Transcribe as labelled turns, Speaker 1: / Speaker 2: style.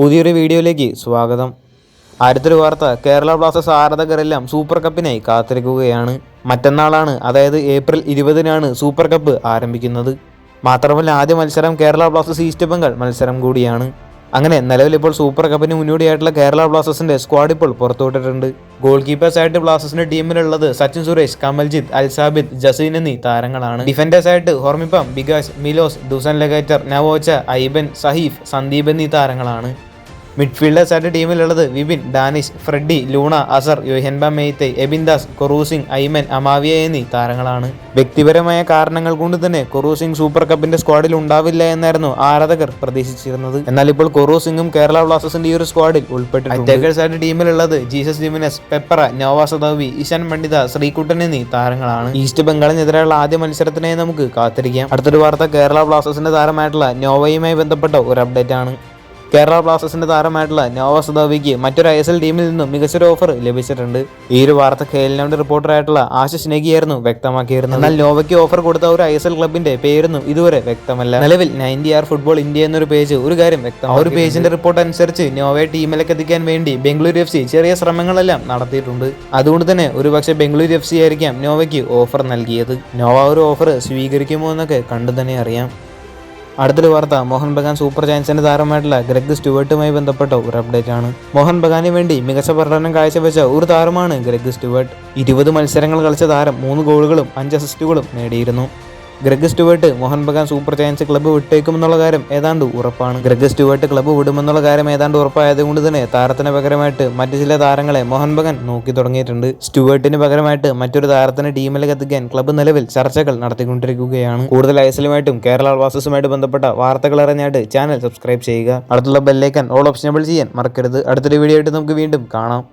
Speaker 1: പുതിയൊരു വീഡിയോയിലേക്ക് സ്വാഗതം. അടുത്തൊരു വാർത്ത കേരള ബ്ലാസ്റ്റേഴ്സ് ആരാധകരെല്ലാം സൂപ്പർ കപ്പിനായി കാത്തിരിക്കുകയാണ്. മറ്റന്നാളാണ് അതായത് ഏപ്രിൽ ഇരുപതിനാണ് സൂപ്പർ കപ്പ് ആരംഭിക്കുന്നത്. മാത്രമല്ല ആദ്യ മത്സരം കേരള ബ്ലാസ്റ്റേഴ്സ് ഈസ്റ്റ് ബംഗാൾ മത്സരം കൂടിയാണ്. അങ്ങനെ നിലവിൽ ഇപ്പോൾ സൂപ്പർ കപ്പിന് മുന്നോടിയായിട്ടുള്ള കേരള ബ്ലാസ്റ്റേഴ്സിന്റെ സ്ക്വാഡ് ഇപ്പോൾ പുറത്തുവിട്ടിട്ടുണ്ട്. ഗോൾ കീപ്പേഴ്സ് ആയിട്ട് ബ്ലാസ്റ്റേഴ്സിന്റെ ടീമിലുള്ളത് സച്ചിൻ സുരേഷ് കമൽജിത്ത് അൽസാബിദ് ജസീൻ എന്നീ താരങ്ങളാണ്. ഡിഫൻഡേഴ്സ് ആയിട്ട് Hormipam Bikash Milos Dusan Lagator Naocha Aiban Saheef Sandeep എന്നീ താരങ്ങളാണ്. മിഡ്ഫീൽഡേഴ്സ് ആയിട്ട് ടീമിലുള്ളത് വിപിൻ ഡാനിഷ് ഫ്രെഡി ലൂണ അസർ യോഹൻബ മെയ്ത്തെ എബിൻദാസ് കൊറൂസിംഗ് ഐമൻ അമാവിയ എന്നീ താരങ്ങളാണ്. വ്യക്തിപരമായ കാരണങ്ങൾ കൊണ്ട് തന്നെ കൊറൂസിംഗ് സൂപ്പർ കപ്പിന്റെ സ്ക്വാഡിൽ ഉണ്ടാവില്ല എന്നായിരുന്നു ആരാധകർ പ്രതീക്ഷിച്ചിരുന്നത്. എന്നാൽ ഇപ്പോൾ കൊറൂസിംഗും കേരള ബ്ലാസ്റ്റേഴ്സിന്റെ ഈ ഒരു സ്ക്വാഡിൽ ഉൾപ്പെട്ടിട്ടുണ്ട്. അറ്റാക്കേഴ്സ് ആയിട്ട് ടീമിലുള്ളത് Jesus Jimenez Pepra Noah Sadaoui Ishan Pandita Sreekuttan എന്നീ താരങ്ങളാണ്. ഈസ്റ്റ് ബംഗാളിനെതിരെയുള്ള ആദ്യ മത്സരത്തിനായി നമുക്ക് കാത്തിരിക്കാം. അടുത്തൊരു വാർത്ത കേരള ബ്ലാസ്റ്റേഴ്സിന്റെ താരമായിട്ടുള്ള നോവയുമായി ബന്ധപ്പെട്ട ഒരു അപ്ഡേറ്റ് ആണ്. കേരള ബ്ലാസ്റ്റേഴ്സിന്റെ താരമായിട്ടുള്ള നോവ സുദാവിക്ക് മറ്റൊരു ഐ എസ് എൽ ടീമിൽ നിന്നും മികച്ചൊരു ഓഫർ ലഭിച്ചിട്ടുണ്ട്. ഈ ഒരു വാർത്ത കേരളയുടെ റിപ്പോർട്ടറായിട്ടുള്ള ആശിഷ് നെഗിയായിരുന്നു വ്യക്തമാക്കിയിരുന്നത്. എന്നാൽ നോവയ്ക്ക് ഓഫർ കൊടുത്ത ഒരു ഐ എസ് എൽ ക്ലബിന്റെ പേരൊന്നും ഇതുവരെ വ്യക്തമല്ല. നിലവിൽ നയന്റി ആർ ഫുട്ബോൾ ഇന്ത്യ എന്നൊരു പേജ് ഒരു കാര്യം വ്യക്തം ഒരു പേജിന്റെ റിപ്പോർട്ട് അനുസരിച്ച് നോവയെ ടീമിലേക്ക് എത്തിക്കാൻ വേണ്ടി ബംഗളൂരു എഫ് സി ചെറിയ ശ്രമങ്ങളെല്ലാം നടത്തിയിട്ടുണ്ട്. അതുകൊണ്ട് തന്നെ ഒരുപക്ഷെ ബംഗളൂരു എഫ് സി ആയിരിക്കാം നോവയ്ക്ക് ഓഫർ നൽകിയത്. നോവ ഒരു ഓഫർ സ്വീകരിക്കുമോ എന്നൊക്കെ കണ്ടു തന്നെ അറിയാം. അടുത്തൊരു വാർത്ത. മോഹൻ ബഗാൻ സൂപ്പർ ജയൻസിന്റെ താരമായിട്ടുള്ള ഗ്രഗ് സ്റ്റുവേർട്ടുമായി ബന്ധപ്പെട്ട ഒരു അപ്ഡേറ്റ് ആണ്. മോഹൻ ബഗാന് വേണ്ടി മികച്ച പ്രകടനം കാഴ്ചവെച്ച ഒരു താരമാണ് ഗ്രഗ് സ്റ്റുവേർട്ട്. ഇരുപത് മത്സരങ്ങൾ കളിച്ച താരം മൂന്ന് ഗോളുകളും അഞ്ച് അസിസ്റ്റുകളും നേടിയിരുന്നു. Greg Stewart Mohun Bagan super giants club വിട്ടേക്കുമെന്നുള്ള കാര്യം ഏതാണ്ട് ഉറപ്പാണ്. ഗ്രഗ് സ്റ്റുവേർട്ട് ക്ലബ്ബ് വിടുമെന്നുള്ള കാര്യം ഏതാണ്ട് ഉറപ്പായതുകൊണ്ട് തന്നെ താരത്തിന് പകരമായിട്ട് മറ്റു ചില താരങ്ങളെ മോഹൻ ബഗാൻ നോക്കി തുടങ്ങിയിട്ടുണ്ട്. സ്റ്റുവേർട്ടിന് പകരമായിട്ട് മറ്റൊരു താരത്തിന് ടീമിലേക്ക് എത്തിക്കാൻ ക്ലബ്ബ് നിലവിൽ ചർച്ചകൾ നടത്തിക്കൊണ്ടിരിക്കുകയാണ്. കൂടുതൽ ഐസലുമായിട്ടും കേരള വാസസുമായിട്ട് ബന്ധപ്പെട്ട വാർത്തകൾ അറിഞ്ഞായിട്ട് ചാനൽ സബ്സ്ക്രൈബ് ചെയ്യുക. അടുത്തുള്ള ബെല്ലേക്കാൻ ഓൾ ഓപ്ഷനബിൾ ചെയ്യാൻ മറക്കരുത്. അടുത്തൊരു വീഡിയോ ആയിട്ട് നമുക്ക് വീണ്ടും കാണാം.